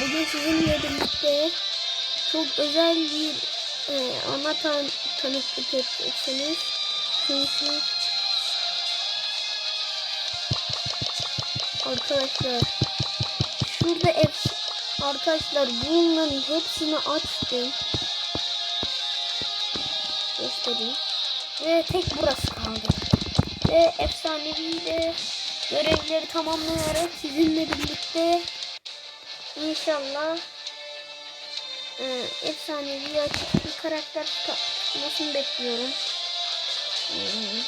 Bugün sizinle birlikte çok özel bir e, ana tan tanıklık edeceksiniz. Çünkü arkadaşlar şurada ev arkadaşlar bunların hepsini açtım. Göstereyim. Ve tek burası kaldı. Ve efsanevi de görevleri tamamlayarak sizinle birlikte inşallah e, efsanevi açık bir karakter çıkmasını bekliyorum. Hmm.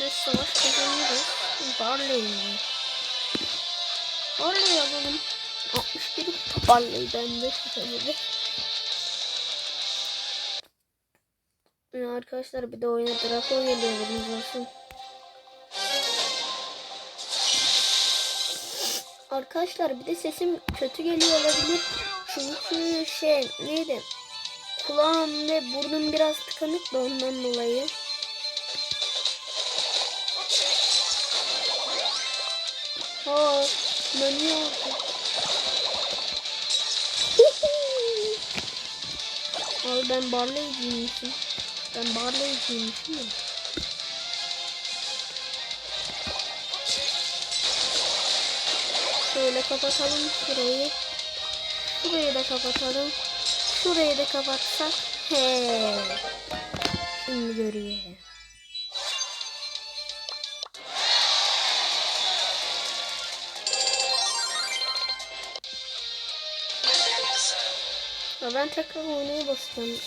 Ve savaş kazanırız. Barley? Barley alalım. 61 Barley bende şüpheli. Ya arkadaşlar bir de oyuna Draco geliyor bilginiz Arkadaşlar bir de sesim kötü geliyor olabilir. Çünkü şey neydi? Kulağım ve burnum biraz tıkanık da ondan dolayı. Ha, oldu? Abi ben Barley giymişim. Ben Barley giymişim. Şöyle kapatalım şurayı. Şurayı da kapatalım. Şurayı da kapatsak. He. Şimdi görüyor. Ben tekrar oynaya basacağım.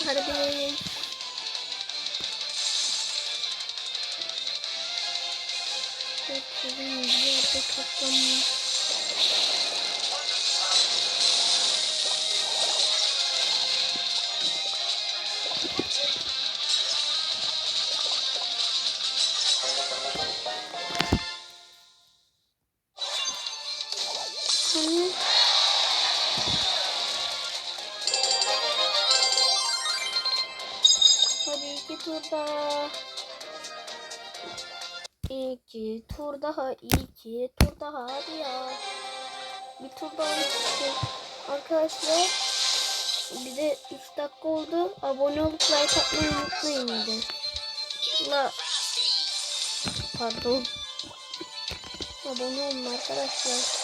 Be kardeş. Bakıyorum bir yerde kaplanmış. Hani iki tur daha. İki tur daha, iki tur daha hadi ya. Bir tur daha bitti. Arkadaşlar bir de 3 dakika oldu. Abone olup like atmayı unutmayın bir de. La pardon. Abone olun arkadaşlar.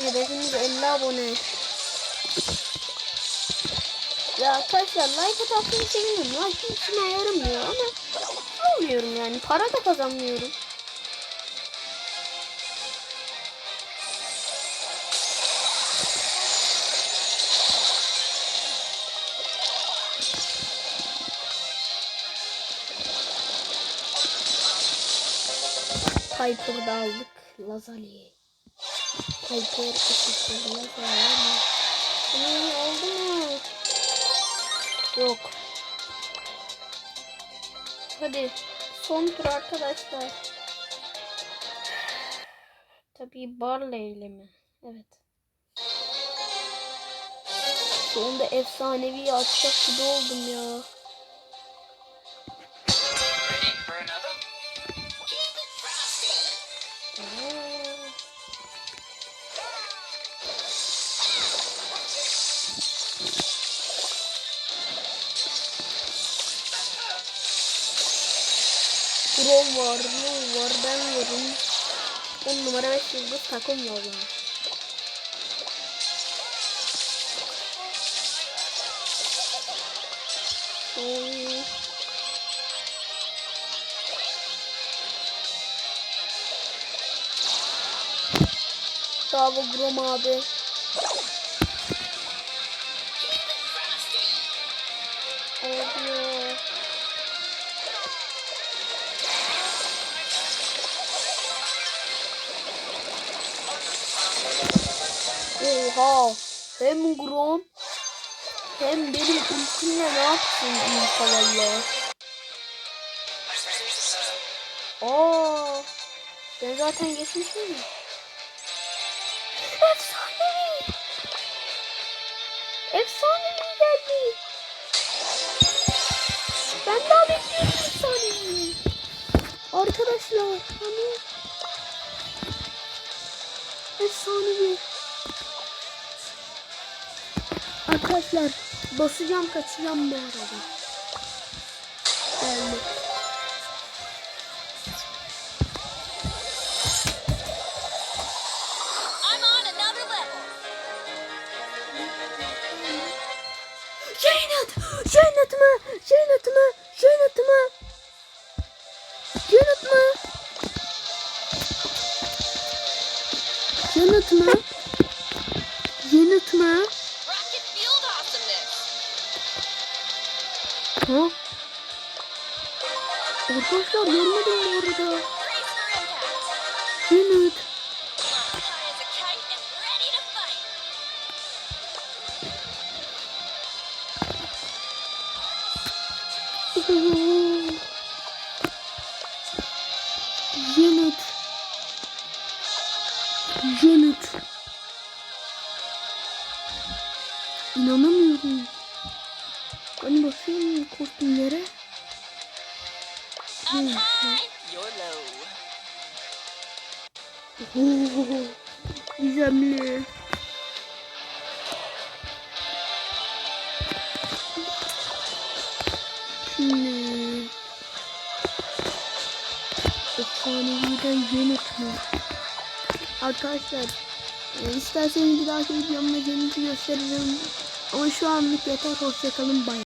Hedefimiz 50 abone. Ya arkadaşlar like atarsanız sevinirim. Like içime yaramıyor ama almıyorum yani. Para da kazanmıyorum. Piper'da aldık. Lazali. Piper eşittir Lazali. Hmm, oldu mu? Yok. Hadi son tur arkadaşlar. Tabii Barley ile mi? Evet. Sonunda efsanevi açacak gibi oldum ya. Brawl var, Brawl var, ben varım. 10 numara 5 yıldız takım var. Bravo Grom. Abi Oha. Hem Grom hem benim ultimle ne yapsın Insta valla. Aa. Ben zaten ya. Efsanevi. Efsanevi geldi. Ben daha bekliyorum efsanevi. Arkadaşlar hani efsanevi. Arkadaşlar basacağım kaçacağım bu arada. Geldi. I'm on another level. Şeyin at! Şeyin atma! Şeyin atma! Şeyin atma! Şeyin Ha? Arkadaşlar görmedim bu arada. Brace for impact. Şeyin low. Oo, Gizemli. Şimdi efsaneviden Janet mi? Arkadaşlar e, isterseniz bir dahaki videomda Janet'i gösteririm. Ama şu anlık yeter. Hoşçakalın. Bay.